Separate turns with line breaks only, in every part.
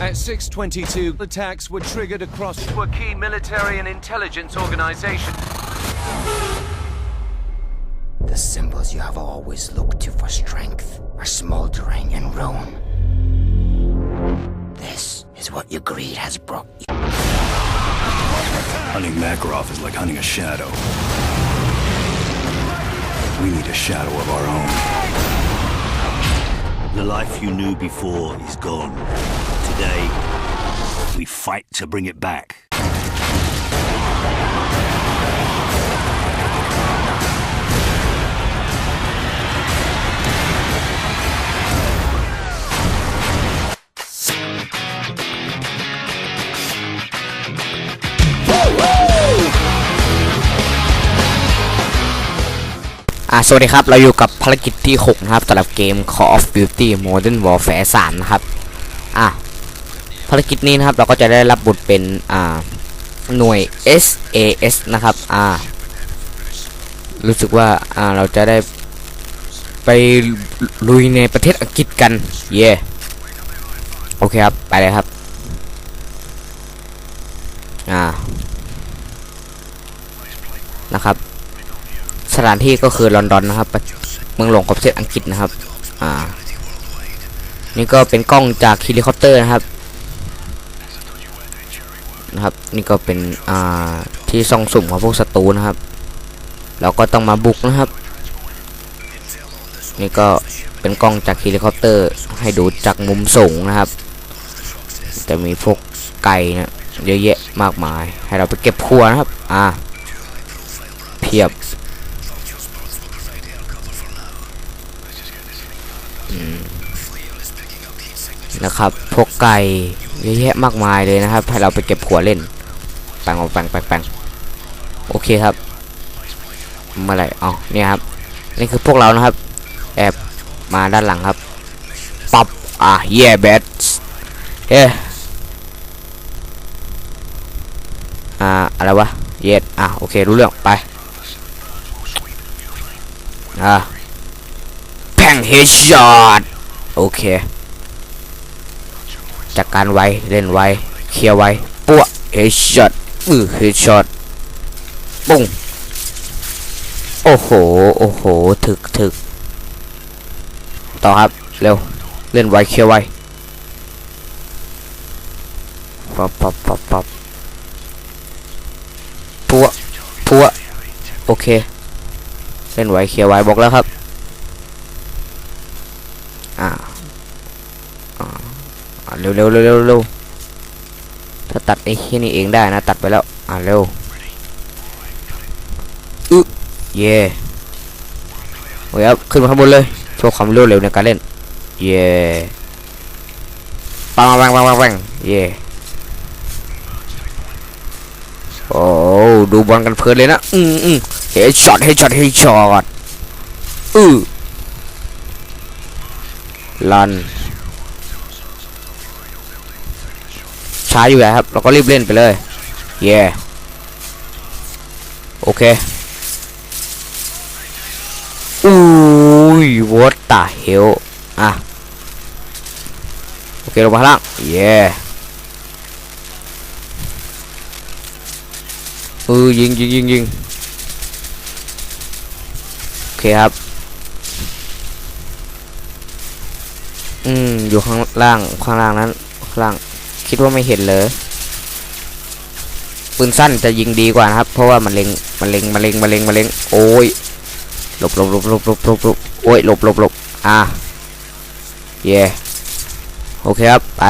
At 622, attacks were triggered across a key military and intelligence organization.
The symbols you have always looked to for strength are smoldering in ruin. This is what your greed has brought you.
Hunting Makarov is like hunting a shadow. We need a shadow of our own.
The life you knew before is gone. Today, we fight to bring it back.
อะสวัสดีครับ เราอยู่กับภารกิจที่ 6 นะครับสำหรับเกม Call of Duty Modern Warfare 3 นะครับ ภารกิจนี้นะครับเราก็จะได้รับบทเป็นอ่าหน่วย SAS นะครับอ่ารู้สึกว่าอ่าเราจะได้ไปลุยในประเทศอังกฤษกัน เย่โอเคครับ ไปเลยครับ อ่า นะครับ สถานที่ก็คือลอนดอนนะครับ เมืองหลวงของประเทศอังกฤษนะครับ อ่า นี่ก็เป็นกล้องจากเฮลิคอปเตอร์นะครับ นะครับ นี่ก็เป็นอ่าที่ซ่องสุ่มของพวกศัตรูนะครับ เราก็ต้องมาบุกนะครับ นี่ก็เป็นกล้องจากเฮลิคอปเตอร์ ให้ดูจากมุมสูงนะครับ จะมีพวกไก่นะเยอะแยะมากมาย ให้เราไปเก็บครัวนะครับ อ่า เพียบนะครับ พวกไก่ เยอะแยะมากมายเลยนะครับ ให้เราไปเก็บหัวเล่นแปงเอาแปงแปงแปงโอเคครับเมื่อไหร่อ๋อเนี่ยครับ นี่คือพวกเรานะครับ แอบมาด้านหลังครับปับอะเย่แบทเฮ้อ่าอะไรวะเย็ดอะโอเครู้เรื่องไปอะแพงเฮดช็อตโอเค จัดการไวเล่นไวเคลียร์ไวปั้วเฮดช็อตอือเฮดช็อตปุ้งโอ้โหโอ้โหถึกถึกต่อครับเร็วเล่นไวเคลียร์ไวปับปับปับปับปั้วปั้วโอเคเล่นไวเคลียร์ไวบอกแล้วครับอ่า อะ เร็วเร็วเร็วเร็วเร็วถ้าตัดไอ้แค่นี้เองได้นะ ตัดไปแล้ว อะเร็วอึเย่โอ้ยครับขึ้นมาข้างบนเลย โชว์ความรวดเร็วในการเล่น เย่ปังปังปังปังปังเย่โอ้ดูบอลกันเพลินเลยนะ อืมอืมเฮดช็อตเฮดช็อตเฮดช็อตอือลัน ช้าอยู่แล้วครับ เราก็รีบเล่นไปเลยเย่โอเคอุ้ย what the hell อะ โอเค ลงมาล่างเย่เออยิงยิงยิงยิงโอเคครับ อืม อยู่ข้างล่าง ข้างล่างนั้น ข้างล่าง คิดว่าไม่เห็นเลยปืนสั้นจะยิงดีกว่านะครับ เพราะว่ามันเล็งมันเล็งมันเล็งมันเล็งมันเล็งโอ้ยหลบหลบหลบหลบหลบหลบหลบโอ้ยหลบหลบหลบอ่าเย่โอเคครับไป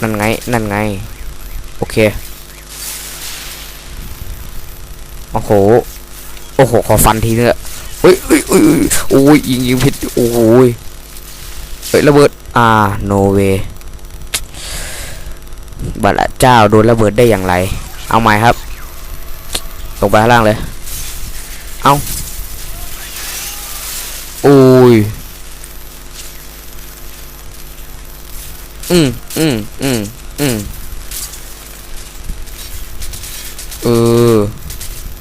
นั่นไง นั่นไง โอเค โอ้โห โอ้โห ขอฟันทีเนึงอะ เฮ้ยเฮ้ยเฮ้ยโอ้ยยิงยิงผิดโอ้ยเฮ้ยระเบิดอ่าโนเวบัตรเจ้าโดนระเบิดได้อย่างไร เอาใหม่ครับลงไปข้างล่างเลย เอาโอ้ยอืมอืมอืมอืมเออ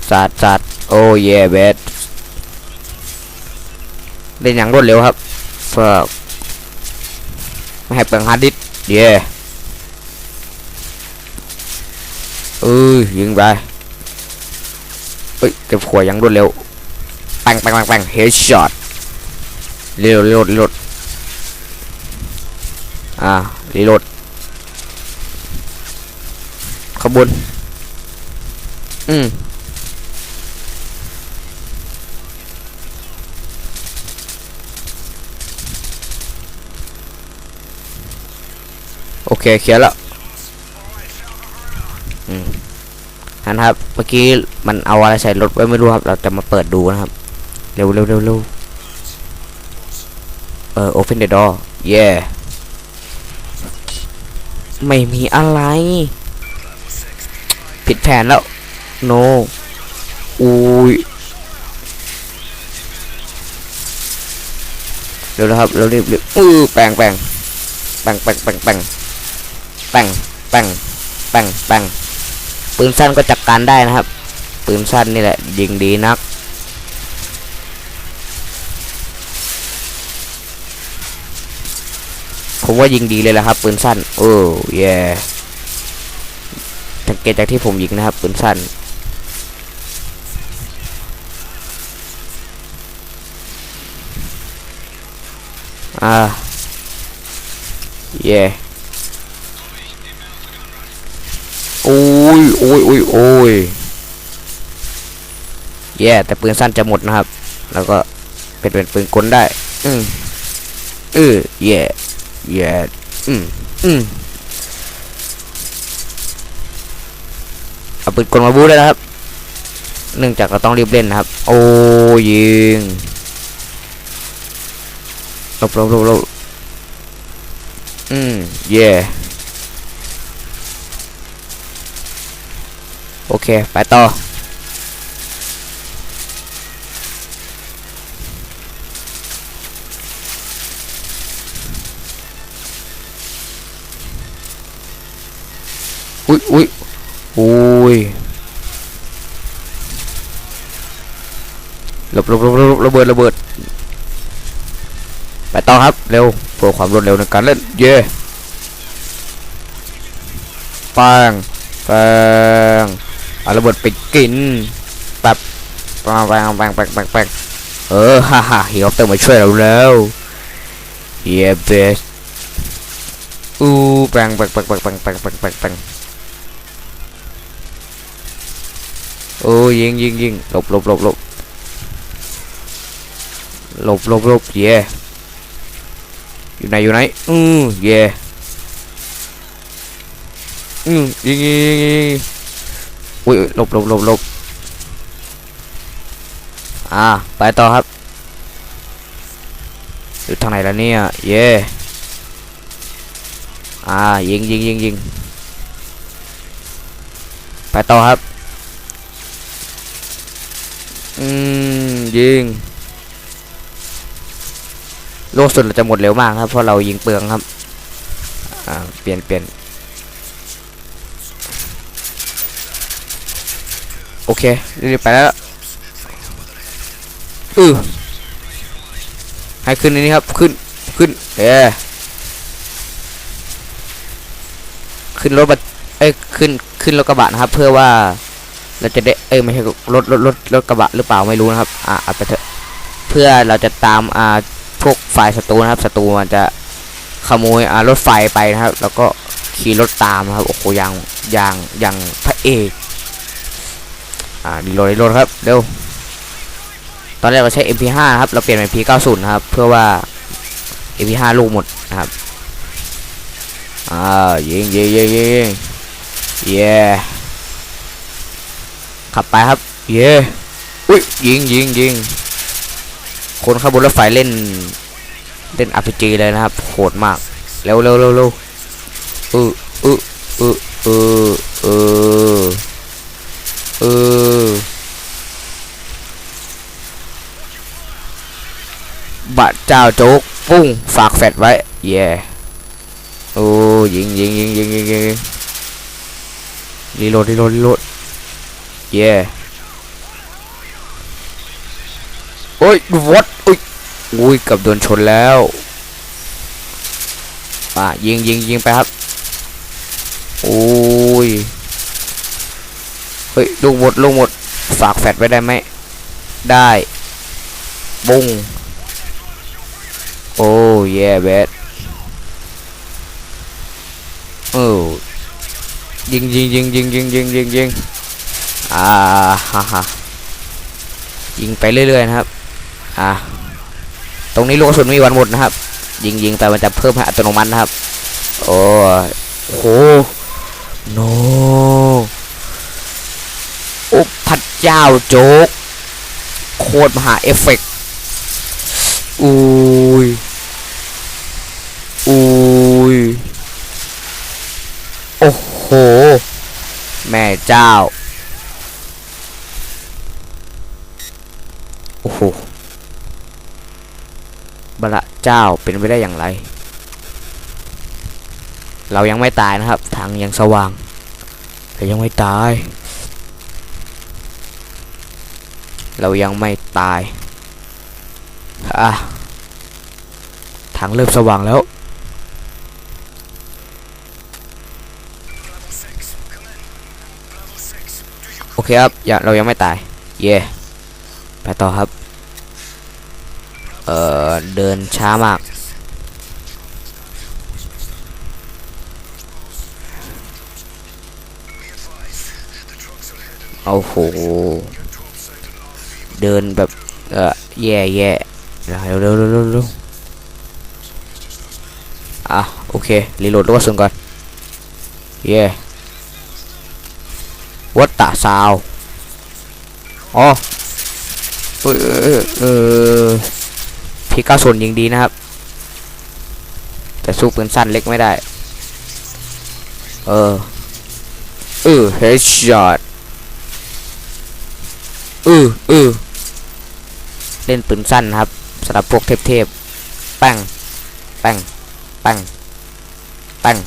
สัตว์สัตว์โอ้เยเบส เล่นอย่างรวดเร็วครับเพื่อไม่ให้เปลืองฮาร์ดดิสก์เย่เออยิงไปเอ้ยเก็บขวดอย่างรวดเร็วปังปังปังปังเฮดช็อตเร็วเร็วเร็วอ่ารีโหลดขบวนอืม โอเคเคลียร์แล้วอืมนะครับ เมื่อกี้มันเอาอะไรใส่รถไว้ไม่รู้ครับ เราจะมาเปิดดูนะครับ เร็วเร็วเร็วเร็วเออ open the door yeah ไม่มีอะไร ผิดแผนแล้ว no อุ้ยเร็วนะครับ เร็วรีบรีบอือแปลงแปลงแปลงแปลงแปลง แปลงแปลงแปลงแปลงปืนสั้นก็จัดการได้นะครับ ปืนสั้นนี่แหละ ยิงดีนัก ผมว่ายิงดีเลยแหละครับ ปืนสั้น โอ้เย่สังเกตจากที่ผมยิงนะครับ ปืนสั้นอ่าเย่ อ้ยโอ้ยโอ้ยโอ้ยแย่แต่ปืนสั้นจะหมดนะครับ แล้วก็เป็นเป็นปืนกลได้ อืมเออแย่แย่อืมอืมเอาปืนกลมาบูได้นะครับ เนื่องจากเราต้องรีบเล่นนะครับ โอ้ยิงลบลบลบลบอืมเย่ โอเค ไปต่อ อุ้ยอุ้ยอุ้ยหลบหลบหลบหลบระเบิดระเบิด ไปต่อครับ เร็วเพื่อความรวดเร็วในการเล่น เย่ปังปัง เอาระเบิดไปกินแบบปังปังปังปังปังปังเออฮ่าฮ่าเฮลิคอปเตอร์มาช่วยเราแล้วเฮียเบสอู้แปังปังปังปังปังปังปังปังปังโอ้ยิงยิงยิงหลบหลบหลบหลบหลบหลบหลบเย่อยู่ไหนอยู่ไหนอือเย่อือยิงยิงยิง อุ้ยอุ๊ยหลบหลบหลบหลบอ่า ไปต่อครับอยู่ทางไหนแล้วเนี่ย เย่อ่า ยิงยิงยิงยิงไปต่อครับ อืม ยิง โลกสุดเราจะหมดเร็วมากครับ เพราะเรายิงเปลืองครับ อ่า เปลี่ยนเปลี่ยน เครีบไปแล้วอือให้ขึ้นนี้ครับ ขึ้น ขึ้น เอ้ขึ้นรถบัสเอ้ย ขึ้น ขึ้นรถกระบะนะครับ เพื่อว่า เราจะได้ เอ้ย ไม่ใช่รถ รถ รถ รถกระบะหรือเปล่าไม่รู้นะครับ อะเอาไปเถอะ เพื่อเราจะตาม อ่า พวกฝ่ายศัตรูนะครับ ศัตรูมันจะขโมย อ่า รถไฟไปนะครับ แล้วก็ขี่รถตามนะครับ โอ้โห อย่าง อย่าง อย่างพระเอก อ่าดีโหลดดีโหลดครับเร็วตอนแรกเราใช้ MP5 ครับเราเปลี่ยนเป็น MP90 นะครับ เพื่อว่า MP5 ลูกหมดนะครับอ่ายิงยิงยิงยิงเย่ขับไปครับ เย่อุ้ยยิงยิงยิงคนขับบนรถไฟเล่นเล่น RPG เลยนะครับโหดมากเร็วเร็วเร็วเร็วเออเออเออเออเออเออ บะเจ้าโจ๊กปุ้งฝากแฟดไว้เย่โอ้ยิงยิงยิงยิงยิงยิงรีโหลดรีโหลดรีโหลดเย่โอ้ยวัดอุ้ยอุ้ยกับโดนชนแล้วอะยิงยิงยิงไปครับโอ้ยเฮ้ยลูกหมดลูกหมดฝากแฟดไว้ได้ไหมได้บุ้ง Oh yeah, bad. Oh. Ding ding ding ding ding ding อ่าฮ่าฮ่ายิงไปเรื่อยๆนะครับ อ่า ตรงนี้ลูกสุดมีวันหมดนะครับ ยิงยิงไปมันจะเพิ่มใอัตโนมัตินะครับ โอ้โห โนโอ้พัดเจ้าโจ๊ก โคตรมหาเอฟเฟกต์อู้ เจ้า โอ้โหบระเจ้าเป็นไปได้อย่างไร เรายังไม่ตายนะครับ ทางยังสว่างแต่ยังไม่ตาย เรายังไม่ตายอะทางเริ่มสว่างแล้ว อเคครับอย่าเรายังไม่ตาย เย่ไปต่อครับ เอ่อ เดินช้ามาก โอ้โห เดินแบบ เอ่อ แย่แย่เร็วเร็วเร็วเร็วอะ โอเค รีโหลดลูกกระสุนก่อน เย่ yeah. วัตตาซาวอ๋อเออเออพีก้าส่วนยิงดีนะครับ แต่สู้ปืนสั้นเล็กไม่ได้ เออ เออเฮดช็อตเออเออเล่นปืนสั้นครับสำหรับพวกเทพๆแป้งแป้งแป้งแป้ง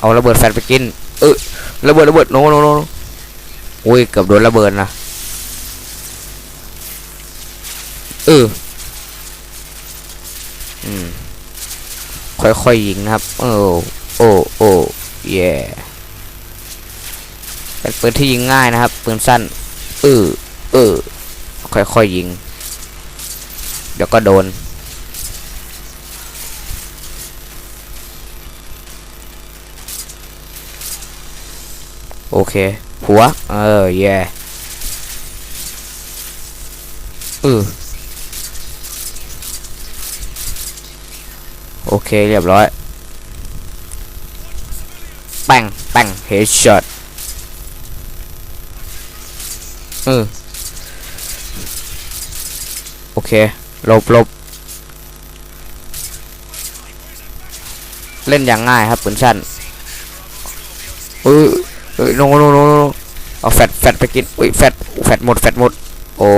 เอาระเบิดแฟนไปกิน เออระเบิดระเบิดโนโนโนอุ้ยเกือบโดนระเบิดนะเอออืมค่อยๆยิงนะครับ โอ้โอ้โอ้เย่เป็นปืนที่ยิงง่ายนะครับปืนสั้นเออเออค่อยๆยิง เดี๋ยวก็โดน โอเคหัว เออแย่เออโอเคเรียบร้อยแป้งแป้งเฮดช็อตเออโอเคลบลบเล่นอย่างง่ายครับปืนสั้นเออ ยโนโนโนโนเอาแฟตแฟตไปกินอุ้ยแฟตแฟตหมดแฟตหมด โอ้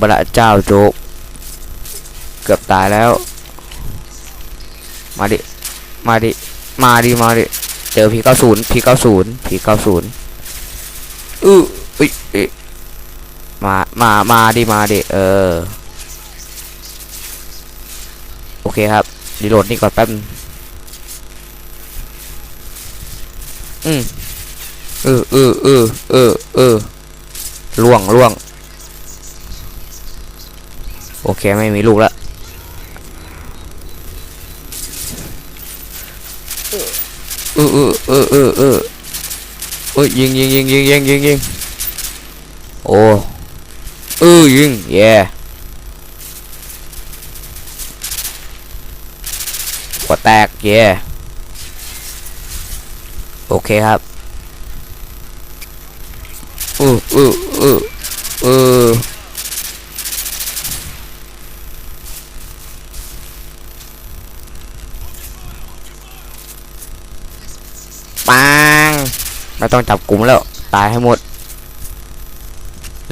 บระเจ้าโจกเกือบตายแล้ว มาดิ มาดิ มาดิ มาดิ เจอพีเก้าศูนย์พีเก้าศูนย์พีเก้าศูนย์อืออุ้ยมา มา มาดิ มาดิ เออ โอเคครับรีโหลดนี่ก่อนแป๊บนึง อืมเออเออเออเออเออล่วงล่วง โอเคไม่มีลูกล้วเออเออเออเออเออเอ้ยยิงยิงยิงยิงยิงยิงยิงโอ้เออยิงเย่หัวแตกเย่ โอเคครับเออเออเออเออปังไม่ต้องจับกลุ่มแล้ว ตายให้หมด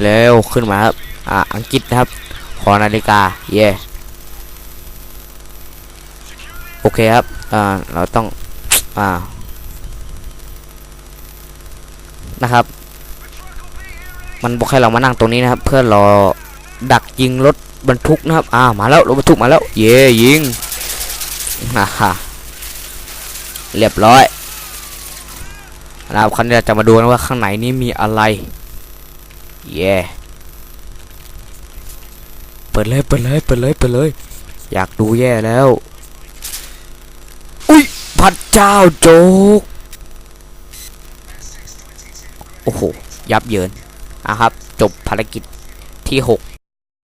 เร็ว ขึ้นมาครับ อ่า อังกฤษนะครับ ขอนาฬิกา เย่โอเคครับ อ่า เราต้อง อ่า นะครับ มันบอกให้เรามานั่งตรงนี้นะครับ เพื่อรอดักยิงรถบรรทุกนะครับอ่ามาแล้วรถบรรทุกมาแล้ว เย่ยิงฮ่าฮ่าเรียบร้อยนะครับครั้นี้เราจะมาดูนะว่าข้างในนี้มีอะไร เย่เปิดเลยเปิดเลยเปิดเลยเปิดเลย อยากดูแย่แล้ว อุ้ยพระเจ้าโจก โอ้โห ยับเยินนะครับ จบภารกิจที่